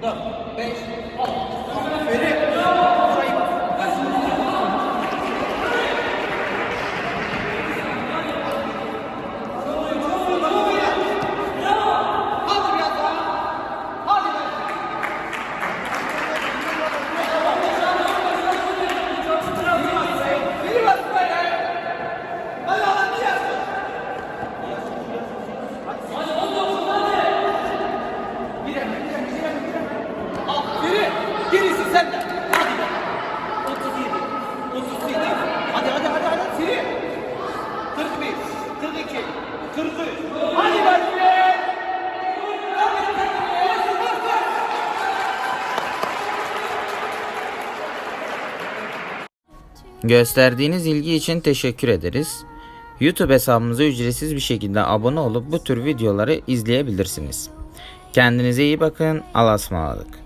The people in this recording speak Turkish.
the base off. Gerisi sende. Hadi be. 37, 37. Hadi hadi hadi hadi. Siri. 41, 42, 43. Hadi be. Gösterdiğiniz ilgi için teşekkür ederiz. YouTube hesabımıza ücretsiz bir şekilde abone olup bu tür videoları izleyebilirsiniz. Kendinize iyi bakın. Allah'a ısmarladık.